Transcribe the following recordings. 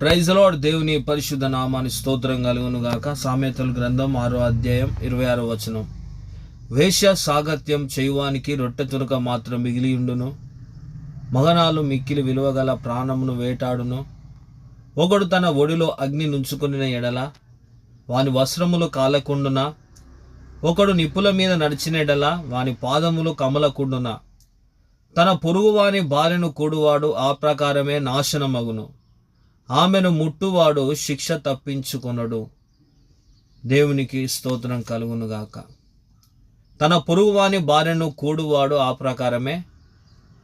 Praise load దేవుని పరిశుద్ధ నామాన్ని స్తోత్రం కలుగును గాక సామెతల గ్రంథం ఆరో అధ్యాయం ఇరవై ఆరో వచనం. వేశ్య సాగత్యం చేయువానికి రొట్టె తునక మాత్రం మిగిలి ఉండును. మగనాలు మిక్కిలి విలువగల ప్రాణమును వేటాడును. ఒకడు తన ఒడిలో అగ్ని నుంచుకుని ఎడల వాని వస్త్రములు కాలకుండున. ఒకడు నిప్పుల మీద నడిచిన ఎడల వాని పాదములు కమలకుండున. తన పొరుగువాని బాలెను కూడువాడు ఆ ప్రకారమే నాశనమగును. ఆమెను ముట్టువాడు శిక్ష తప్పించుకొనడు. దేవునికి స్తోత్రం కలుగునుగాక. తన పొరుగువాని భార్యను కూడువాడు ఆ ప్రకారమే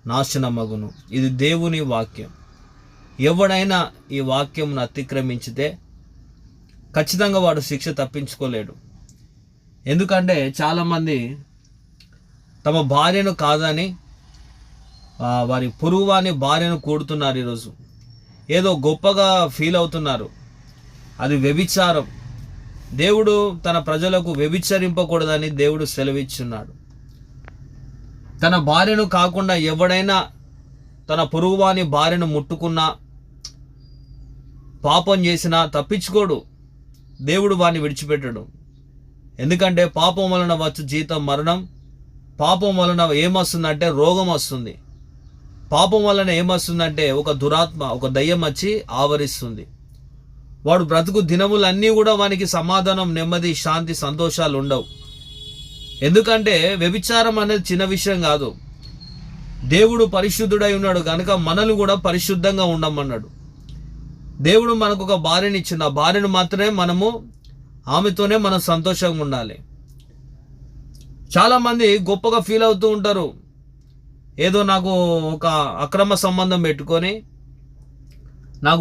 నాశనమగును. ఇది దేవుని వాక్యం. ఎవడైనా ఈ వాక్యంను అతిక్రమించితే ఖచ్చితంగా వాడు శిక్ష తప్పించుకోలేడు. ఎందుకంటే చాలామంది తమ భార్యను కాదని వారి పొరుగువాని భార్యను కూడుతున్నారు ఈరోజు. ఏదో గొప్పగా ఫీల్ అవుతున్నారు. అది వ్యభిచారం. దేవుడు తన ప్రజలకు వ్యభిచరింపకూడదని దేవుడు సెలవిచ్చున్నాడు. తన భార్యను కాకుండా ఎవడైనా తన పొరుగువాని భార్యను ముట్టుకున్నా పాపం చేసినా తప్పించుకోడు. దేవుడు వాడిని విడిచిపెట్టడు. ఎందుకంటే పాపం వలన వచ్చు జీతం మరణం. పాపం వలన ఏమొస్తుందంటే రోగం వస్తుంది. పాపం వలన ఏమొస్తుందంటే ఒక దురాత్మ ఒక దయ్యం వచ్చి ఆవరిస్తుంది. వాడు బ్రతుకు దినములన్నీ కూడా వానికి సమాధానం నెమ్మది శాంతి సంతోషాలు ఉండవు. ఎందుకంటే వ్యభిచారం అనేది చిన్న విషయం కాదు. దేవుడు పరిశుద్ధుడై ఉన్నాడు కనుక మనల్ని కూడా పరిశుద్ధంగా ఉండమన్నాడు. దేవుడు మనకు ఒక భార్యని ఇచ్చిన భార్యను మాత్రమే మనము ఆమెతోనే మనం సంతోషంగా ఉండాలి. చాలామంది గొప్పగా ఫీల్ అవుతూ ఉంటారు. ఏదో నాకు ఒక అక్రమ సంబంధం పెట్టుకొని నాకు